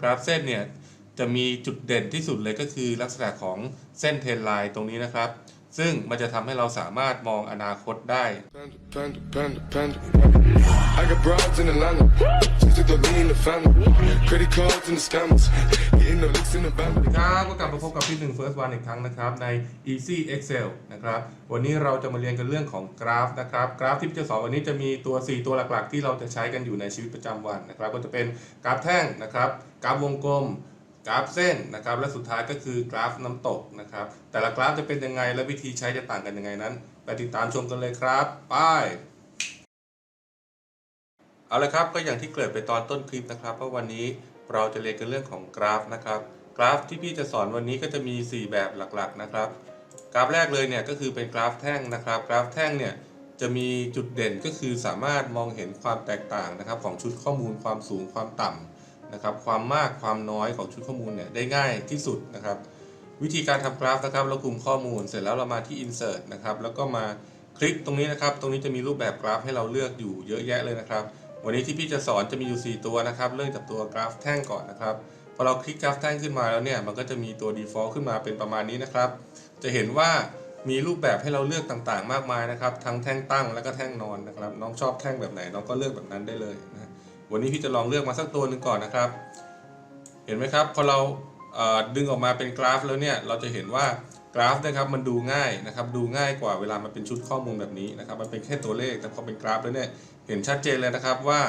กราฟเส้นเนี่ยจะมีจุดเด่นที่สุดเลยก็คือลักษณะของเส้นเทรนไลน์ตรงนี้นะครับ ซึ่งมันจะทำให้เราสามารถมองอนาคตได้ Panda, panda, panda, panda. I got broads in Atlanta. Just took the lean, the family. Credit cards and the scammers. Getting the licks in the band. ครับก็กลับมาพบกับพี่หนึ่ง First One อีกครั้งนะครับใน Easy Excel นะครับวันนี้เราจะมาเรียนกันเรื่องของกราฟนะครับกราฟที่พี่จะสอนวันนี้จะมีตัว 4 ตัวหลักๆ ที่เราจะใช้กันอยู่ในชีวิตประจำวันนะครับก็จะเป็นกราฟแท่งนะครับกราฟวงกลม กราฟเส้นนะครับ และสุดท้ายก็คือกราฟน้ำตกนะครับ แต่ละกราฟจะเป็นยังไงและวิธีใช้จะต่างกันยังไงนั้น ไปติดตามชมกันเลยครับไปเอาละครับก็อย่างที่เกริ่นไปตอนต้นคลิปนะครับว่าวันนี้เราจะเรียนกันเรื่องของกราฟนะครับ กราฟที่พี่จะสอนวันนี้ก็จะมี 4 แบบหลักๆนะครับ กราฟแรกเลยเนี่ยก็คือเป็นกราฟแท่งนะครับ กราฟแท่งเนี่ยจะมีจุดเด่นก็คือสามารถมองเห็นความแตกต่างนะครับ ของชุดข้อมูลความสูงความต่ำ นะครับความมากความน้อยของชุดข้อมูลเนี่ยได้ง่ายที่สุดนะครับ วิธีการทำกราฟนะครับเรากลุ่มข้อมูลเสร็จแล้วเรามาที่ insert นะครับแล้วก็มาคลิกตรงนี้นะครับ ตรงนี้จะมีรูปแบบกราฟให้เราเลือกอยู่เยอะแยะเลยนะครับ วันนี้ที่พี่จะสอนจะมีอยู่ 4 ตัวนะครับ เริ่มจากตัวกราฟแท่งก่อนนะครับพอเราคลิกกราฟแท่งขึ้นมาแล้วเนี่ยมันก็จะมีตัว default ขึ้นมาเป็นประมาณนี้นะครับ จะเห็นว่ามีรูปแบบให้เราเลือกต่างๆ มากมายนะครับ ทั้งแท่งตั้งแล้วก็แท่งนอนนะครับ น้องชอบแท่งแบบไหนน้องก็เลือกแบบนั้นได้เลยนะ วันนี้พี่จะลองเลือกมาสักตัวหนึ่งก่อนนะครับ เห็นไหมครับพอเราดึงออกมาเป็นกราฟแล้วเนี่ยเราจะเห็นว่ากราฟนะครับมันดูง่ายนะครับดูง่ายกว่าเวลามันเป็นชุดข้อมูลแบบนี้นะครับมันเป็นแค่ตัวเลขแต่พอเป็นกราฟแล้วเนี่ยเห็นชัดเจนเลยนะครับว่า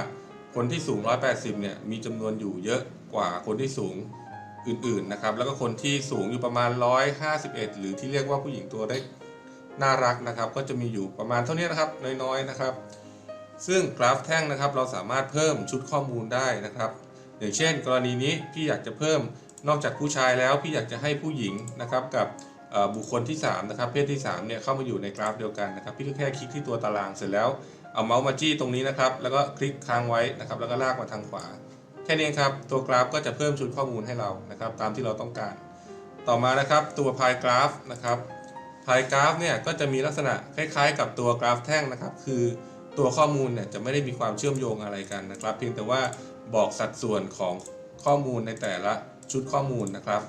คนที่สูง 180 เนี่ยมีจำนวนอยู่เยอะกว่าคนที่สูงอื่นๆนะครับแล้วก็คนที่สูงอยู่ประมาณ 151 หรือที่เรียกว่าผู้หญิงตัวได้น่ารักนะครับ ก็จะมีอยู่ประมาณเท่านี้นะครับน้อยๆนะครับ ซึ่งกราฟแท่งนะครับเราสามารถเพิ่มชุดข้อมูลได้นะครับ อย่างเช่น กรณีนี้พี่อยากจะเพิ่มนอกจากผู้ชายแล้วพี่อยากจะให้ผู้หญิงนะครับกับบุคคลที่3นะครับเพศที่3เนี่ยเข้ามาอยู่ในกราฟเดียวกันนะครับ พี่ก็แค่คลิกที่ตัวตารางเสร็จแล้วเอาเมาส์มาจี้ตรงนี้นะครับ แล้วก็คลิกค้างไว้นะครับ แล้วก็ลากมาทางขวา แค่นี้ครับตัวกราฟก็จะเพิ่มชุดข้อมูลให้เรานะครับ ตามที่เราต้องการ ต่อมานะครับตัวพายกราฟนะครับพายกราฟเนี่ยก็จะมีลักษณะคล้ายๆ กับตัวกราฟแท่งนะครับ คือ ตัวข้อมูลเนี่ยจะไม่ได้มีความเชื่อมโยงอะไรกันนะครับ เพียงแต่ว่าบอกสัดส่วนของข้อมูลในแต่ละชุดข้อมูลนะครับ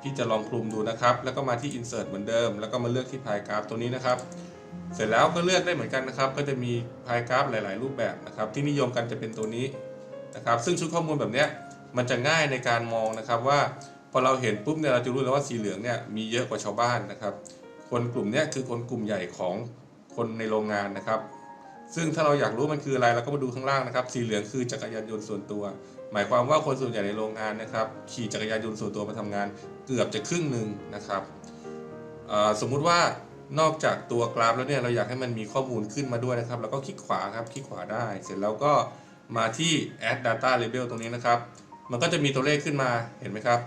พี่จะลองคลุมดูนะครับ แล้วก็มาที่ insert เหมือนเดิม แล้วก็มาเลือกที่พายกราฟตัวนี้นะครับ เสร็จแล้วก็เลือกได้เหมือนกันนะครับ ก็จะมีพายกราฟหลาย ๆ รูปแบบนะครับ ที่นิยมกันจะเป็นตัวนี้นะครับ ซึ่งชุดข้อมูลแบบเนี้ยมันจะง่ายในการมองนะครับว่าพอเราเห็นปุ๊บเนี่ยเราจะรู้แล้วว่าสีเหลืองเนี่ยมีเยอะกว่าชาวบ้านนะครับ คนกลุ่มเนี้ยคือคนกลุ่มใหญ่ของคนในโรงงานนะครับ ซึ่งถ้าเราอยากรู้มันคืออะไรเราก็มาดูข้างล่างนะครับ สีเหลืองคือจักรยานยนต์ส่วนตัว หมายความว่าคนส่วนใหญ่ในโรงงานนะครับ ขี่จักรยานยนต์ส่วนตัวมาทำงานเกือบจะครึ่งหนึ่งนะครับสมมุติว่านอกจากตัวกราฟแล้วเนี่ยเราอยากให้มันมีข้อมูลขึ้นมาด้วยนะครับ แล้วก็คลิกขวาครับคลิกขวาได้ เสร็จแล้วก็มาที่ add data label ตรงนี้นะครับ มันก็จะมีตัวเลขขึ้นมาเห็นไหมครับ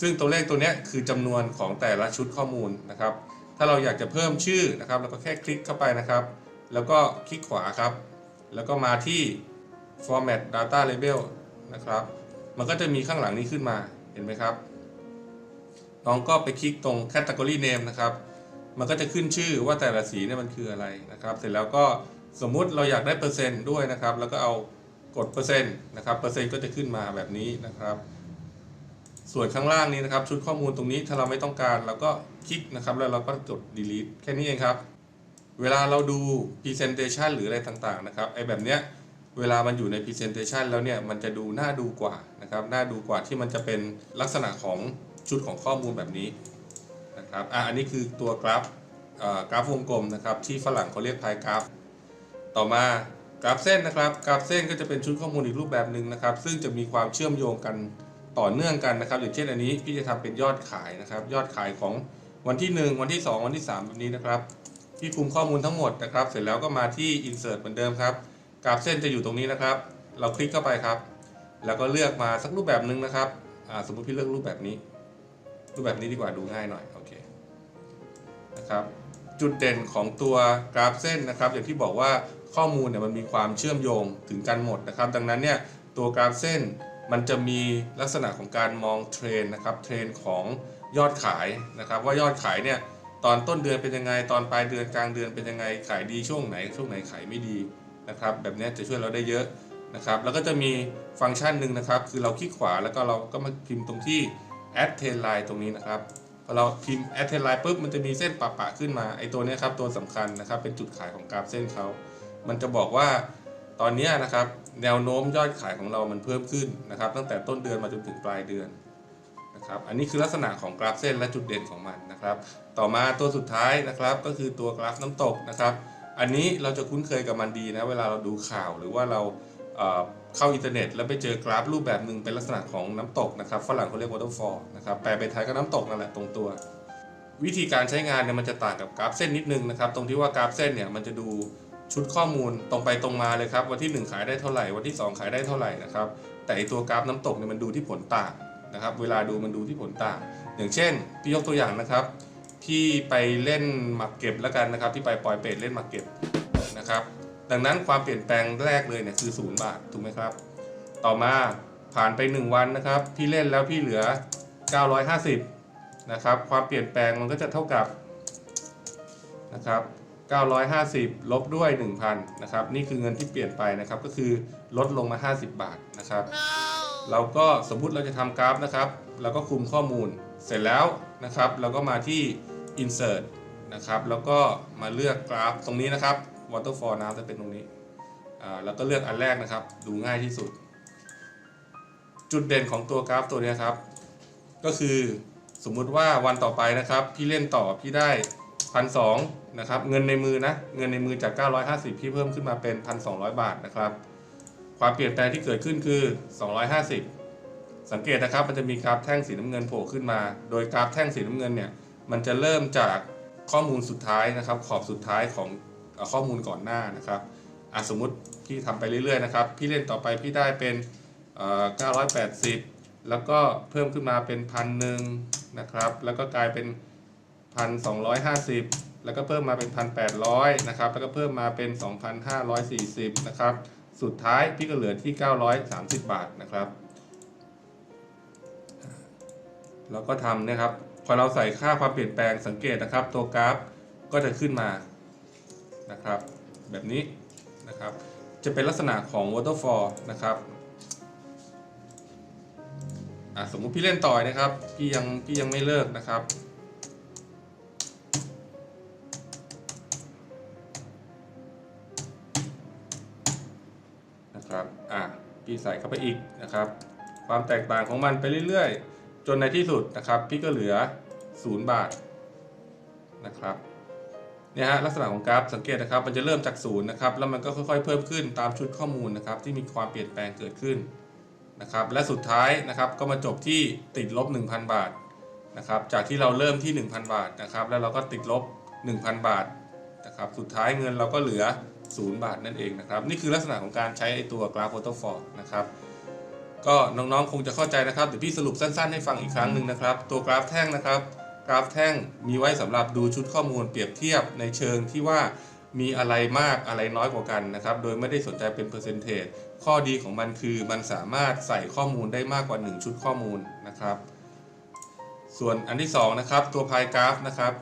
ซึ่งตัวเลขตัวนี้คือจำนวนของแต่ละชุดข้อมูลนะครับ ถ้าเราอยากจะเพิ่มชื่อนะครับเราก็แค่คลิกเข้าไปนะครับ แล้วก็คลิกขวาครับ แล้วก็มาที่ format data label นะครับ มันก็จะมีข้างหลังนี้ขึ้นมาเห็นไหมครับ น้องก็ไปคลิกตรง category name นะครับ มันก็จะขึ้นชื่อว่าแต่ละสีเนี่ยมันคืออะไรนะครับ เสร็จแล้วก็สมมุติเราอยากได้เปอร์เซ็นต์ด้วยนะครับ แล้วก็เอากดเปอร์เซ็นต์นะครับเปอร์เซ็นต์ก็จะขึ้นมาแบบนี้นะครับ ส่วนข้างล่างนี้นะครับ ชุดข้อมูลตรงนี้ถ้าเราไม่ต้องการเราก็คลิกนะครับ แล้วเราก็กด delete แค่นี้เองครับ เวลาเราดู presentation หรืออะไรต่างๆนะครับไอ้แบบเนี้ยเวลามันอยู่ใน presentation แล้วเนี่ยมันจะดูน่าดูกว่านะครับน่าดูกว่าที่มันจะเป็นลักษณะของชุดของข้อมูลแบบนี้นะครับอะอันนี้คือตัวกราฟกราฟวงกลมนะครับที่ฝรั่งเขาเรียกพายกราฟ ต่อมากราฟเส้นนะครับกราฟเส้นก็จะเป็นชุดข้อมูลอีกรูปแบบหนึ่งนะครับ ซึ่งจะมีความเชื่อมโยงกันต่อเนื่องกันนะครับ อย่างเช่นอันนี้พี่จะทำเป็นยอดขายนะครับ ยอดขายของวันที่ 1 วันที่ 2 วันที่3แบบนี้นะครับ ที่คุมข้อมูลทั้งหมดนะครับ เสร็จแล้วก็มาที่ insert เหมือนเดิมครับ กราฟเส้นจะอยู่ตรงนี้นะครับ เราคลิกเข้าไปครับ แล้วก็เลือกมาสักรูปแบบหนึ่งนะครับสมมติพี่เลือกรูปแบบนี้ รูปแบบนี้ดีกว่าดูง่ายหน่อยโอเคนะครับจุดเด่นของตัวกราฟเส้นนะครับ อย่างที่บอกว่าข้อมูลเนี่ยมันมีความเชื่อมโยงถึงกันหมดนะครับ ดังนั้นเนี่ยตัวกราฟเส้นมันจะมีลักษณะของการมองเทรนนะครับเทรนของยอดขายนะครับ ว่ายอดขายเนี่ย ตอนต้นเดือนเป็นยังไง ตอนปลายเดือนกลางเดือนเป็นยังไง ขายดีช่วงไหนช่วงไหนขายไม่ดีนะครับ แบบนี้จะช่วยเราได้เยอะนะครับ แล้วก็จะมีฟังก์ชันหนึ่งนะครับ คือเราคลิกขวาแล้วก็เราก็มาพิมพ์ตรงที่ add tail line ตรงนี้นะครับพอเราพิมพ์ add tail line ปุ๊บมันจะมีเส้นปะๆขึ้นมาไอตัวนี้ครับตัวสำคัญนะครับ เป็นจุดขายของกราฟเส้นเขา มันจะบอกว่าตอนนี้นะครับแนวโน้มยอดขายของเรามันเพิ่มขึ้นนะครับ ตั้งแต่ต้นเดือนมาจนถึงปลายเดือน นะครับ อันนี้คือลักษณะของกราฟเส้นและจุดเด่นของมันนะครับ ต่อมาตัวสุดท้ายนะครับก็คือตัวกราฟน้ำตกนะครับ อันนี้เราจะคุ้นเคยกับมันดีนะเวลาเราดูข่าวหรือว่าเราเข้าอินเทอร์เน็ต แล้วไปเจอกราฟรูปแบบหนึ่งเป็นลักษณะของน้ำตกนะครับฝรั่งเขาเรียก waterfall นะครับแปลเป็นไทยก็น้ำตกนั่นแหละตรงตัว วิธีการใช้งานเนี่ยมันจะต่างกับกราฟเส้นนิดนึงนะครับ ตรงที่ว่ากราฟเส้นเนี่ยมันจะดูชุดข้อมูลตรงไปตรงมาเลยครับวันที่ 1 ขายได้เท่าไหร่ วันที่ 2 ขายได้เท่าไหร่นะครับแต่ไอตัวกราฟน้ำตกเนี่ยมันดูที่ผลต่าง นะครับ เวลาดูมันดูที่ผลต่าง อย่างเช่น พี่ยกตัวอย่างนะครับพี่ไปเล่นหมากเก็บแล้วกันนะครับ ที่ไปปล่อยเป็ดเล่นหมากเก็บนะครับ ดังนั้นความเปลี่ยนแปลงแรกเลยเนี่ยคือศูนย์บาทถูกไหมครับ ต่อมาผ่านไป 1 วันนะครับ พี่เล่นแล้วพี่เหลือ 950นะครับความเปลี่ยนแปลงมันก็จะเท่ากับนะครับ950 ลบด้วย 1,000นะครับนี่คือเงินที่เปลี่ยนไปนะครับก็คือลดลงมา 50 บาทนะครับ เราก็สมมุติเราจะทำกราฟนะครับเราก็คุมข้อมูลเสร็จแล้วนะครับ เราก็มาที่ insert นะครับ แล้วก็มาเลือกกราฟตรงนี้นะครับ waterfall น้ำจะเป็นตรงนี้แล้วก็เลือกอันแรกนะครับ ดูง่ายที่สุด จุดเด่นของตัวกราฟตัวนี้ครับ ก็คือสมมุติว่าวันต่อไปนะครับ พี่เล่นต่อพี่ได้พันสนะครับ เงินในมือนะ เงินในมือจาก 950 พี่เพิ่มขึ้นมาเป็น 1,200 บาทนะครับ ความเปลี่ยนแปลงที่เกิดขึ้นคือ 250 สังเกตนะครับ มันจะมีกราฟแท่งสีน้ำเงินโผล่ขึ้นมา โดยกราฟแท่งสีน้ำเงินเนี่ย มันจะเริ่มจากข้อมูลสุดท้ายนะครับ ขอบสุดท้ายของข้อมูลก่อนหน้านะครับอะสมมุติพี่ทำไปเรื่อยๆนะครับ พี่เล่นต่อไปพี่ได้เป็นเอ่อ980 แล้วก็เพิ่มขึ้นมาเป็นพันหนึ่งนะครับ แล้วก็กลายเป็นพันสองแล้วก็เพิ่มมาเป็นพันแนะครับ แล้วก็เพิ่มมาเป็น2,540นะครับ สุดท้ายพี่ก็เหลือที่ 930 บาทนะครับ แล้วก็ทำนะครับ พอเราใส่ค่าความเปลี่ยนแปลงสังเกตนะครับ ตัวกราฟก็จะขึ้นมานะครับ แบบนี้นะครับ จะเป็นลักษณะของ waterfall นะครับอะสมมุติพี่เล่นต่อยนะครับ พี่ยังพี่ยังไม่เลิกนะครับ พี่ใส่เข้าไปอีกนะครับ ความแตกต่างของมันไปเรื่อยๆ จนในที่สุดนะครับ พี่ก็เหลือ 0 บาทนะครับเนี่ยฮะลักษณะของกราฟสังเกตนะครับมันจะเริ่มจากศูนย์นะครับแล้วมันก็ค่อยๆเพิ่มขึ้นตามชุดข้อมูลนะครับที่มีความเปลี่ยนแปลงเกิดขึ้นนะครับและสุดท้ายนะครับก็มาจบที่ติดลบ 1,000 บาทนะครับจากที่เราเริ่มที่ 1,000 บาทนะครับแล้วเราก็ติดลบ 1,000 บาทนะครับสุดท้ายเงินเราก็เหลือ 0 บาทนั่นเองนะครับ นี่คือลักษณะของการใช้ตัวกราฟ waterfall นะครับ ก็น้องๆคงจะเข้าใจนะครับเดี๋ยวพี่สรุปสั้นๆให้ฟังอีกครั้งหนึ่งนะครับ ตัวกราฟแท่งนะครับ กราฟแท่งมีไว้สำหรับดูชุดข้อมูลเปรียบเทียบในเชิงที่ว่ามีอะไรมากอะไรน้อยกว่ากันนะครับ โดยไม่ได้สนใจเป็นเปอร์เซนเทจข้อดีของมันคือมันสามารถใส่ข้อมูลได้มากกว่า 1 ชุดข้อมูลนะครับ ส่วนอันที่สองนะครับตัวพายกราฟนะครับ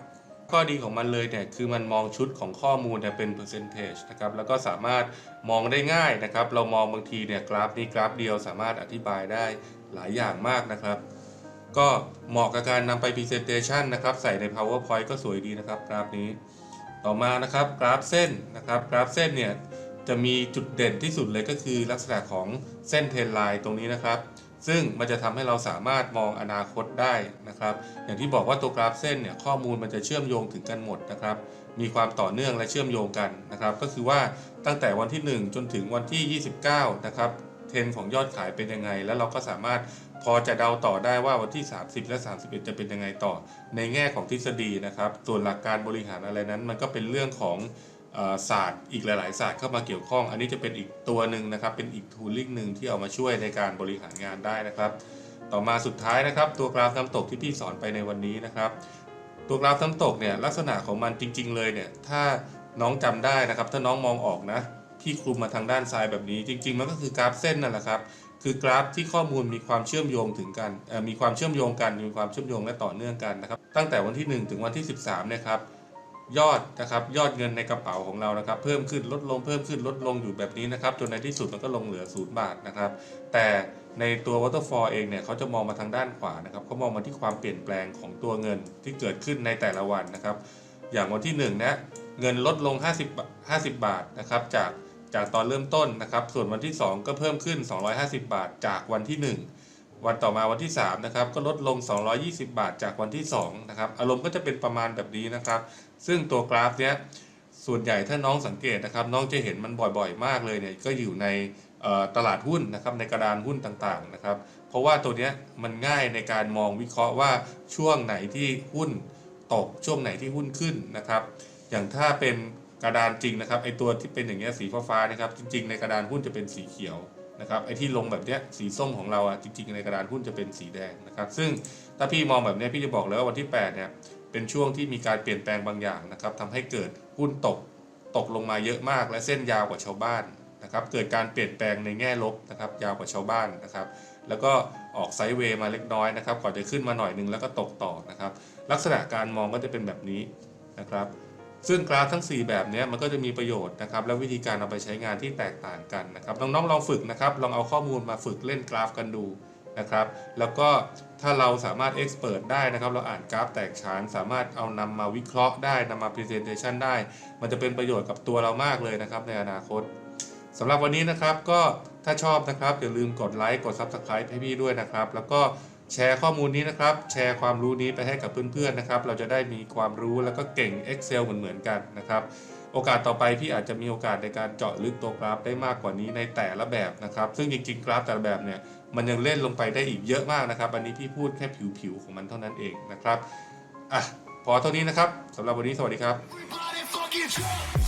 ข้อดีของมันเลยเนี่ยคือมันมองชุดของข้อมูลเนี่ยเป็น percentage นะครับแล้วก็สามารถมองได้ง่ายนะครับ เรามองบางทีเนี่ยกราฟนี้กราฟเดียวสามารถอธิบายได้หลายอย่างมากนะครับ ก็เหมาะกับการนำไป presentation นะครับใส่ใน powerpoint ก็สวยดีนะครับกราฟนี้ ต่อมานะครับกราฟเส้นนะครับกราฟเส้นเนี่ยจะมีจุดเด่นที่สุดเลยก็คือลักษณะของเส้นเทรนไลน์ตรงนี้นะครับ ซึ่งมันจะทำให้เราสามารถมองอนาคตได้นะครับ อย่างที่บอกว่าตัวกราฟเส้นเนี่ยข้อมูลมันจะเชื่อมโยงถึงกันหมดนะครับ มีความต่อเนื่องและเชื่อมโยงกันนะครับ ก็คือว่าตั้งแต่วันที่ 1 จนถึงวันที่ 29 นะครับเทรนของยอดขายเป็นยังไง แล้วเราก็สามารถพอจะเดาต่อได้ว่าวันที่ 30 และ 31 จะเป็นยังไงต่อ ในแง่ของทฤษฎีนะครับ ส่วนหลักการบริหารอะไรนั้น มันก็เป็นเรื่องของ ศาสตร์อีกหลาย ๆ ศาสตร์เข้ามาเกี่ยวข้อง อันนี้จะเป็นอีกตัวหนึ่งนะครับ เป็นอีก tooling หนึ่งที่เอามาช่วยในการบริหารงานได้นะครับ ต่อมาสุดท้ายนะครับ ตัวกราฟน้ำตกที่พี่สอนไปในวันนี้นะครับ ตัวกราฟน้ำตกเนี่ยลักษณะของมันจริง ๆ เลยเนี่ยถ้าน้องจำได้นะครับ ถ้าน้องมองออกนะพี่คลุมมาทางด้านซ้ายแบบนี้ จริง ๆ มันก็คือกราฟเส้นนั่นแหละครับคือกราฟที่ข้อมูลมีความเชื่อมโยงถึงกันมีความเชื่อมโยงกันมีความเชื่อมโยงและต่อเนื่องกันนะครับ ตั้งแต่วันที่ 1 ถึงวันที่ 13นี่ยครับ ยอดนะครับยอดเงินในกระเป๋าของเรานะครับ เพิ่มขึ้นลดลงเพิ่มขึ้นลดลงอยู่แบบนี้นะครับจนในที่สุดมันก็ลงเหลือศูนย์บาทนะครับ แต่ในตัว waterfall เองเนี่ยเขาจะมองมาทางด้านขวานะครับเขามองมาที่ความเปลี่ยนแปลงของตัวเงินที่เกิดขึ้นในแต่ละวันนะครับ อย่างวันที่1นะเงินลดลง 50บาท50 บาทนะครับจากจากตอนเริ่มต้นนะครับ ส่วนวันที่ 2 ก็เพิ่มขึ้น 250 บาท จากวันที่ 1 วันต่อมาวันที่3นะครับก็ลดลง 220 บาทจากวันที่2นะครับอารมณ์ก็จะเป็นประมาณแบบนี้นะครับ ซึ่งตัวกราฟเนี้ยส่วนใหญ่ถ้าน้องสังเกตนะครับน้องจะเห็นมันบ่อยๆ มากเลยเนี่ยก็อยู่ในตลาดหุ้นนะครับในกระดานหุ้นต่างๆนะครับเพราะว่าตัวเนี้ยมันง่ายในการมองวิเคราะห์ว่าช่วงไหนที่หุ้นตกช่วงไหนที่หุ้นขึ้นนะครับ อย่างถ้าเป็นกระดานจริงนะครับไอตัวที่เป็นอย่างเงี้ยสีฟ้าๆนะครับจริง ๆ ในกระดานหุ้นจะเป็นสีเขียว นะครับไอที่ลงแบบเนี้ยสีส้มของเราอะจริงๆในกระดานหุ้นจะเป็นสีแดงนะครับ ซึ่งถ้าพี่มองแบบเนี้ยพี่จะบอกเลยว่าวันที่8เนี่ยเป็นช่วงที่มีการเปลี่ยนแปลงบางอย่างนะครับทำให้เกิดหุ้นตกตกลงมาเยอะมาก และเส้นยาวกว่าชาวบ้านนะครับ เกิดการเปลี่ยนแปลงในแง่ลบนะครับ ยาวกว่าชาวบ้านนะครับ แล้วก็ออกไซด์เวย์มาเล็กน้อยนะครับก่อนจะขึ้นมาหน่อยหนึงแล้วก็ตกต่อนะครับ ลักษณะการมองก็จะเป็นแบบนี้นะครับ ซึ่งกราฟทั้ง 4 แบบนี้มันก็จะมีประโยชน์นะครับ และวิธีการเอาไปใช้งานที่แตกต่างกันนะครับน้องๆลองฝึกนะครับ ลองเอาข้อมูลมาฝึกเล่นกราฟกันดูนะครับ แล้วก็ถ้าเราสามารถเอ็กซ์เพรสได้นะครับ เราอ่านกราฟแตกฉาน สามารถเอานำมาวิเคราะห์ได้นำมาพรีเซนเ t ชันได้ มันจะเป็นประโยชน์กับตัวเรามากเลยนะครับ ในอนาคตสำหรับวันนี้นะครับก็ถ้าชอบนะครับอย่าลืมกดไลค์กด Subscribe ให้พี่ด้วยนะครับ แล้วก็ แชร์ข้อมูลนี้นะครับ แชร์ความรู้นี้ไปให้กับเพื่อนๆนะครับ เราจะได้มีความรู้แล้วก็เก่ง Excel เหมือนๆกันนะครับ โอกาสต่อไปพี่อาจจะมีโอกาสในการเจาะลึกตัวกราฟได้มากกว่านี้ในแต่ละแบบนะครับ ซึ่งจริงๆ กราฟแต่ละแบบเนี่ยมันยังเล่นลงไปได้อีกเยอะมากนะครับ อันนี้พี่พูดแค่ผิวๆของมันเท่านั้นเองนะครับอะพอเท่านี้นะครับสำหรับวันนี้สวัสดีครับ Everybody.